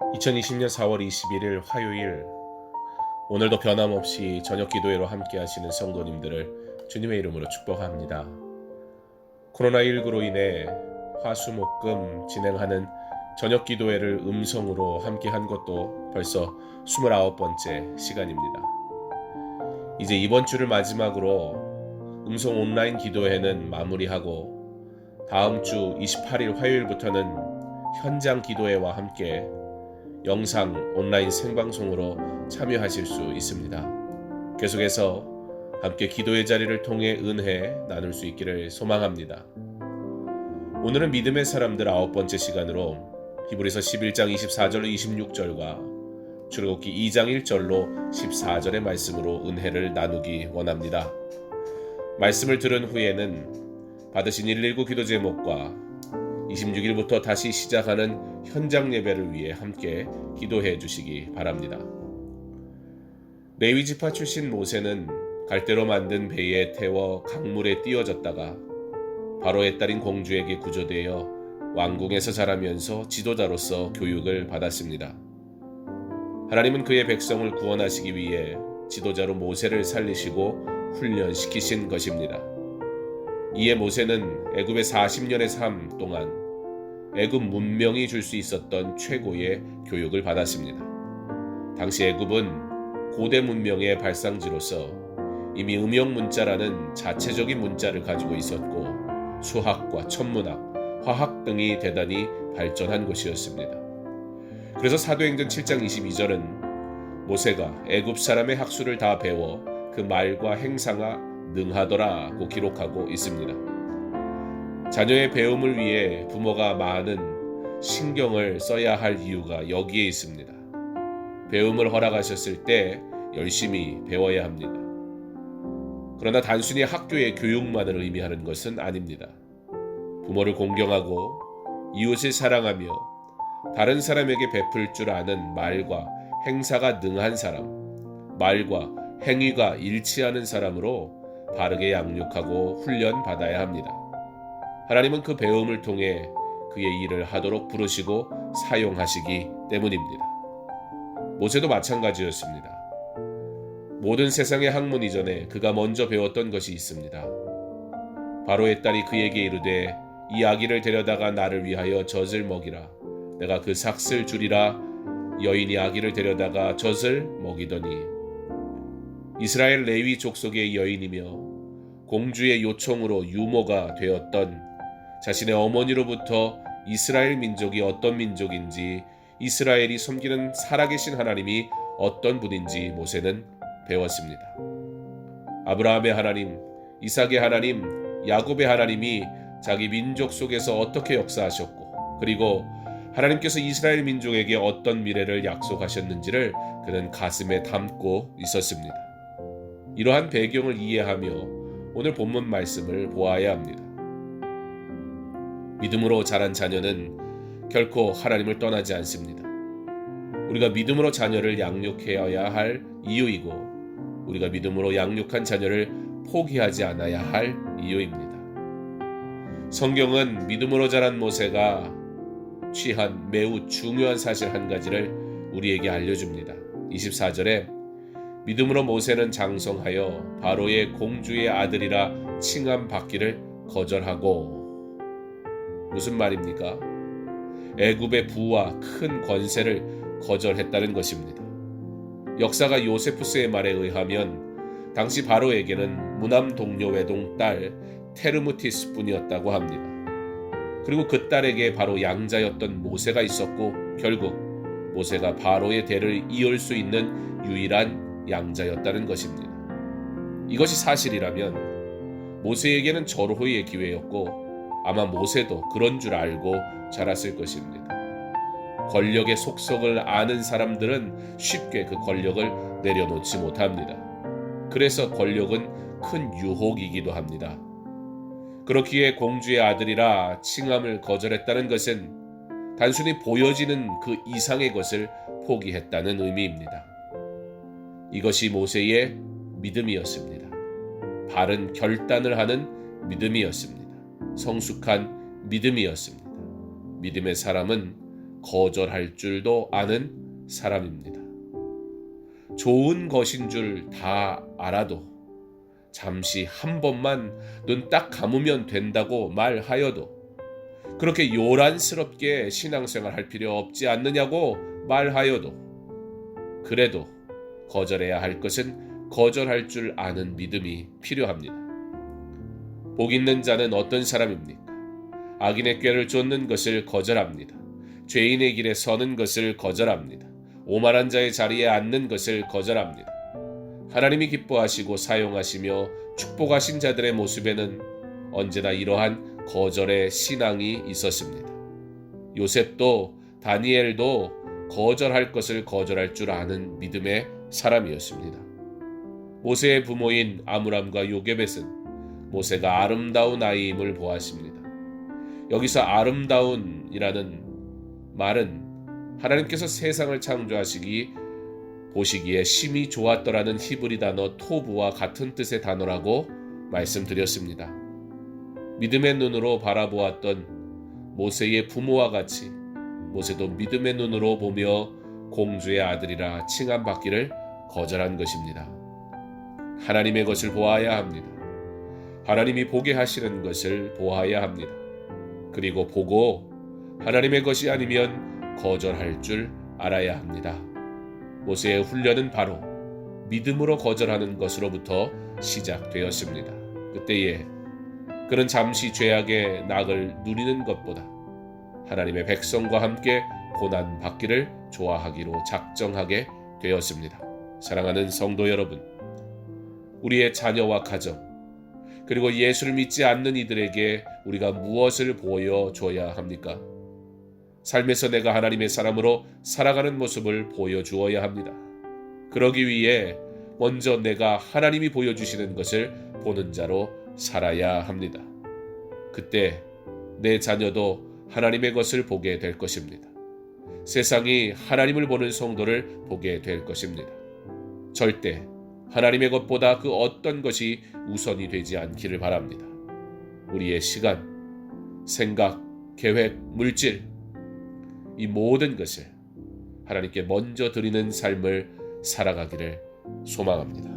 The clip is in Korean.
2020년 4월 21일 화요일 오늘도 변함없이 저녁 기도회로 함께 하시는 성도님들을 주님의 이름으로 축복합니다. 코로나19로 인해 화수목금 진행하는 저녁 기도회를 음성으로 함께 한 것도 벌써 29번째 시간입니다. 이제 이번 주를 마지막으로 음성 온라인 기도회는 마무리하고 다음 주 28일 화요일부터는 현장 기도회와 함께 영상 온라인 생방송으로 참여하실 수 있습니다. 계속해서 함께 기도의 자리를 통해 은혜 나눌 수 있기를 소망합니다. 오늘은 믿음의 사람들 아홉 번째 시간으로 히브리서 11장 24절로 26절과 출애굽기 2장 1절로 14절의 말씀으로 은혜를 나누기 원합니다. 말씀을 들은 후에는 받으신 119 기도 제목과 26일부터 다시 시작하는 현장 예배를 위해 함께 기도해 주시기 바랍니다. 레위 지파 출신 모세는 갈대로 만든 배에 태워 강물에 띄어졌다가 바로의 딸인 공주에게 구조되어 왕궁에서 자라면서 지도자로서 교육을 받았습니다. 하나님은 그의 백성을 구원하시기 위해 지도자로 모세를 살리시고 훈련시키신 것입니다. 이에 모세는 애굽의 40년의 삶 동안 애굽 문명이 줄 수 있었던 최고의 교육을 받았습니다. 당시 애굽은 고대 문명의 발상지로서 이미 음영 문자라는 자체적인 문자를 가지고 있었고 수학과 천문학, 화학 등이 대단히 발전한 곳이었습니다. 그래서 사도행전 7장 22절은 모세가 애굽 사람의 학술을 다 배워 그 말과 행사가 능하더라고 기록하고 있습니다. 자녀의 배움을 위해 부모가 많은 신경을 써야 할 이유가 여기에 있습니다. 배움을 허락하셨을 때 열심히 배워야 합니다. 그러나 단순히 학교의 교육만을 의미하는 것은 아닙니다. 부모를 공경하고 이웃을 사랑하며 다른 사람에게 베풀 줄 아는 말과 행사가 능한 사람, 말과 행위가 일치하는 사람으로 바르게 양육하고 훈련받아야 합니다. 하나님은 그 배움을 통해 그의 일을 하도록 부르시고 사용하시기 때문입니다. 모세도 마찬가지였습니다. 모든 세상의 학문 이전에 그가 먼저 배웠던 것이 있습니다. 바로의 딸이 그에게 이르되 이 아기를 데려다가 나를 위하여 젖을 먹이라. 내가 그 삭슬 주리라. 여인이 아기를 데려다가 젖을 먹이더니 이스라엘 레위 족속의 여인이며 공주의 요청으로 유모가 되었던 자신의 어머니로부터 이스라엘 민족이 어떤 민족인지 이스라엘이 섬기는 살아계신 하나님이 어떤 분인지 모세는 배웠습니다. 아브라함의 하나님, 이삭의 하나님, 야곱의 하나님이 자기 민족 속에서 어떻게 역사하셨고 그리고 하나님께서 이스라엘 민족에게 어떤 미래를 약속하셨는지를 그는 가슴에 담고 있었습니다. 이러한 배경을 이해하며 오늘 본문 말씀을 보아야 합니다. 믿음으로 자란 자녀는 결코 하나님을 떠나지 않습니다. 우리가 믿음으로 자녀를 양육해야 할 이유이고 우리가 믿음으로 양육한 자녀를 포기하지 않아야 할 이유입니다. 성경은 믿음으로 자란 모세가 취한 매우 중요한 사실 한 가지를 우리에게 알려줍니다. 24절에 믿음으로 모세는 장성하여 바로의 공주의 아들이라 칭함 받기를 거절하고 무슨 말입니까? 애굽의 부와 큰 권세를 거절했다는 것입니다. 역사가 요세푸스의 말에 의하면 당시 바로에게는 무남 동료 외동 딸 테르무티스뿐이었다고 합니다. 그리고 그 딸에게 바로 양자였던 모세가 있었고 결국 모세가 바로의 대를 이을 수 있는 유일한 양자였다는 것입니다. 이것이 사실이라면 모세에게는 절호의 기회였고 아마 모세도 그런 줄 알고 자랐을 것입니다. 권력의 속성을 아는 사람들은 쉽게 그 권력을 내려놓지 못합니다. 그래서 권력은 큰 유혹이기도 합니다. 그렇기에 공주의 아들이라 칭함을 거절했다는 것은 단순히 보여지는 그 이상의 것을 포기했다는 의미입니다. 이것이 모세의 믿음이었습니다. 바른 결단을 하는 믿음이었습니다. 성숙한 믿음이었습니다. 믿음의 사람은 거절할 줄도 아는 사람입니다. 좋은 것인 줄 다 알아도 잠시 한 번만 눈 딱 감으면 된다고 말하여도 그렇게 요란스럽게 신앙생활 할 필요 없지 않느냐고 말하여도 그래도 거절해야 할 것은 거절할 줄 아는 믿음이 필요합니다. 복 있는 자는 어떤 사람입니까? 악인의 꾀를 쫓는 것을 거절합니다. 죄인의 길에 서는 것을 거절합니다. 오만한 자의 자리에 앉는 것을 거절합니다. 하나님이 기뻐하시고 사용하시며 축복하신 자들의 모습에는 언제나 이러한 거절의 신앙이 있었습니다. 요셉도 다니엘도 거절할 것을 거절할 줄 아는 믿음의 사람이었습니다. 모세의 부모인 아므람과 요게벳은 모세가 아름다운 아이임을 보았습니다. 여기서 아름다운이라는 말은 하나님께서 세상을 창조하시기 보시기에 심히 좋았더라는 히브리 단어 토부와 같은 뜻의 단어라고 말씀드렸습니다. 믿음의 눈으로 바라보았던 모세의 부모와 같이 모세도 믿음의 눈으로 보며 공주의 아들이라 칭함받기를 거절한 것입니다. 하나님의 것을 보아야 합니다. 하나님이 보게 하시는 것을 보아야 합니다. 그리고 보고 하나님의 것이 아니면 거절할 줄 알아야 합니다. 모세의 훈련은 바로 믿음으로 거절하는 것으로부터 시작되었습니다. 그때에 그는 잠시 죄악의 낙을 누리는 것보다 하나님의 백성과 함께 고난 받기를 좋아하기로 작정하게 되었습니다. 사랑하는 성도 여러분, 우리의 자녀와 가정, 그리고 예수를 믿지 않는 이들에게 우리가 무엇을 보여줘야 합니까? 삶에서 내가 하나님의 사람으로 살아가는 모습을 보여주어야 합니다. 그러기 위해 먼저 내가 하나님이 보여주시는 것을 보는 자로 살아야 합니다. 그때 내 자녀도 하나님의 것을 보게 될 것입니다. 세상이 하나님을 보는 성도를 보게 될 것입니다. 절대 하나님의 것보다 그 어떤 것이 우선이 되지 않기를 바랍니다. 우리의 시간, 생각, 계획, 물질, 이 모든 것을 하나님께 먼저 드리는 삶을 살아가기를 소망합니다.